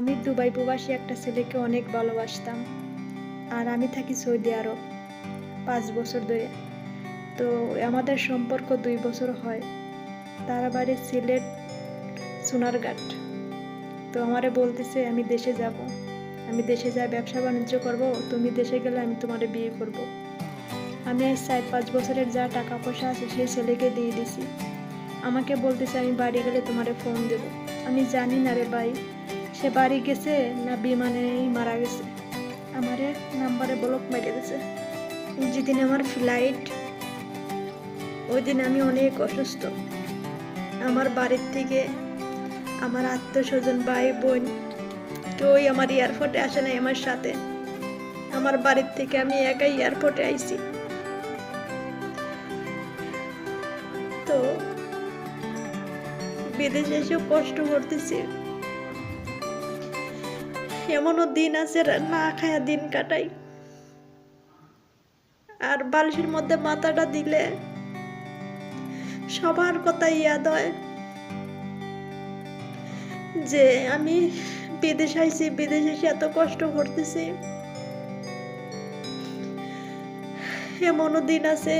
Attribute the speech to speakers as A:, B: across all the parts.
A: আমি দুবাই প্রবাসী একটা ছেলেকে অনেক ভালোবাসতাম। আর আমি থাকি সৌদি আরব পাঁচ বছর ধরে। তো আমাদের সম্পর্ক দুই বছর হয়। তার বাড়ি সিলেট, সোনারঘাট। তো আমারে বলতেছে, আমি দেশে যাব। আমি দেশে যাই, ব্যবসা বাণিজ্য করব। তুমি দেশে গেলে আমি তোমারে বিয়ে করব। আমি আজ চার পাঁচ বছরের যা টাকা পয়সা আছে, সেই ছেলেকে দিয়ে দিছি। আমাকে বলতেছে, আমি বাড়ি গেলে তোমারে ফোন দেব। আমি জানি না রে ভাই। সে বাড়ি গেছে না বিমানেই মারা গেছে। আমারে নাম্বারে ব্লক মেরে গেছে যেদিন আমার ফ্লাইট ওই দিন আমি অনেক অসুস্থ। আমার বাড়ির থেকে আমার আত্মীয় স্বজন ভাই, বোন কেউই আমার এয়ারপোর্টে আসে নাই আমার সাথে। আমার বাড়ির থেকে আমি একাই এয়ারপোর্টে আইছি। তো বিদেশে এসেও কষ্ট করতেছি। এমনও দিন আছে না খায়া দিন কাটাই। আর বালিশের মধ্যে মাথাটা দিলে সবার কথা ইয়াদ হয় যে আমি বিদেশ আইছি, বিদেশ এসে এত কষ্ট করতেছি। এমনও দিন আছে,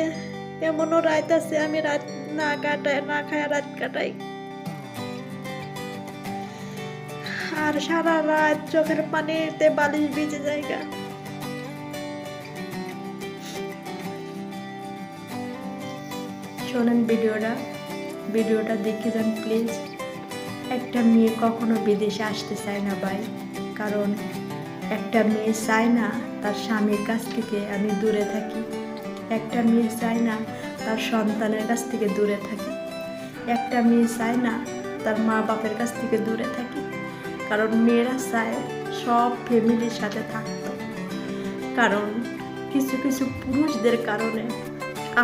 A: এমনও রাত আছে, আমি রাত না কাটাই না খায় রাত কাটাই। আর সারা রাত চোখের পানিতে বালিশ ভিজে জায়গা। শোনেন ভিডিওটা ভিডিওটা দেখে যান প্লিজ। একটা মেয়ে কখনো বিদেশে আসতে চায় না ভাই, কারণ একটা মেয়ে চায় না তার স্বামীর কাছ থেকে আমি দূরে থাকি। একটা মেয়ে চায় না তার সন্তানের কাছ থেকে দূরে থাকি। একটা মেয়ে চায় না তার মা বাপের কাছ থেকে দূরে থাকি। কারণ মেয়েরা চায় সব ফ্যামিলির সাথে থাকত। কারণ কিছু কিছু পুরুষদের কারণে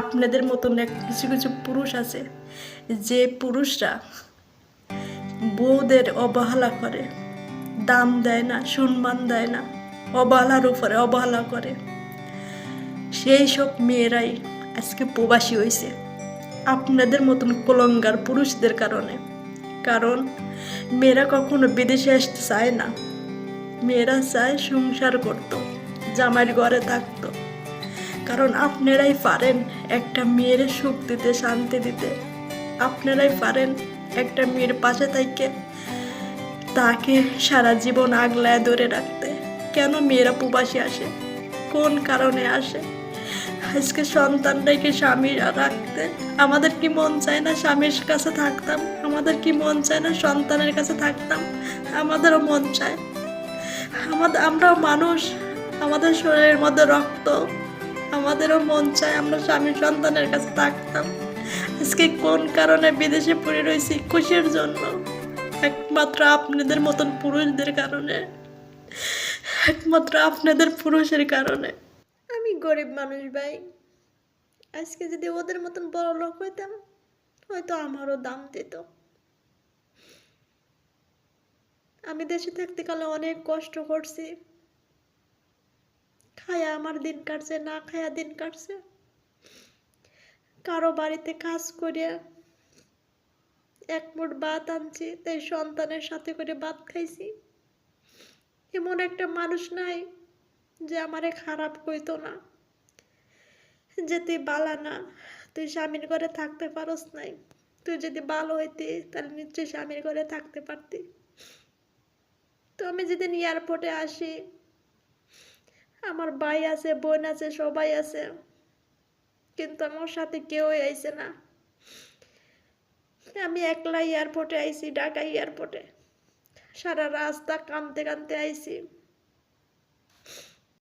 A: আপনাদের মতন এক কিছু কিছু পুরুষ আছে, যে পুরুষরা বউদের অবহেলা করে, দাম দেয় না, সম্মান দেয় না, অবহেলার উপরে অবহেলা করে। সেই সব মেয়েরাই আজকে প্রবাসী হয়েছে আপনাদের মতন কলঙ্গার পুরুষদের কারণে। কারণ মেয়েরা কখনো বিদেশে আসতে চায় না। মেয়েরা চায় সংসার করতো, জামাইয়ের ঘরে থাকতো। কারণ আপনারাই পারেন একটা মেয়ের সুখ দিতে, শান্তি দিতে। আপনারাই পারেন একটা মেয়ের পাশে থেকে তাকে সারা জীবন আগলায় ধরে রাখতে। কেন মেয়েরা প্রবাসী আসে? কোন কারণে আসে? আজকে সন্তানটাকে স্বামীর রাখতে আমাদের কি মন চায় না স্বামীর কাছে থাকতাম? আমাদের কি মন চায় না সন্তানের কাছে থাকতাম? আমাদেরও মন চায়। আমাদের আমরাও মানুষ। আমাদের শরীরের মধ্যে রক্ত। আমাদেরও মন চায় আমরা স্বামী সন্তানের কাছে থাকতাম। আজকে কোন কারণে বিদেশে পড়ে রয়েছি? খুশির জন্য। একমাত্র আপনাদের মতন পুরুষদের কারণে। একমাত্র আপনাদের পুরুষের কারণে। আমি গরিব মানুষ ভাই। আজকে যদি ওদের মতন বড় লোক হইতাম, হয়তো আমারও দাম দিত। আমি দেশে থাকতে কালে অনেক কষ্ট করছি। খায়া আমার দিন কাটছে, না খায়া দিন কাটছে। কারও বাড়িতে কাজ করিয়া এক মুঠ ভাত আনছি, তাই সন্তানের সাথে করে ভাত খাইছি। এমন একটা মানুষ নাই। যে আমারে খারাপ কইতো না, যে তুই বালা না, তুই স্বামীর ঘরে থাকতে পারস নাই। তুই যদি ভালো হইতি, তাহলে নিশ্চয়ই স্বামীর ঘরে থাকতে পারতি। তো আমি যেদিন এয়ারপোর্টে আসি, আমার ভাই আছে, বোন আছে, সবাই আছে, কিন্তু আমার সাথে কেউই আইছে না। আমি একলা এয়ারপোর্টে আইছি ঢাকা এয়ারপোর্টে। সারা রাস্তা কানতে কানতে আইছি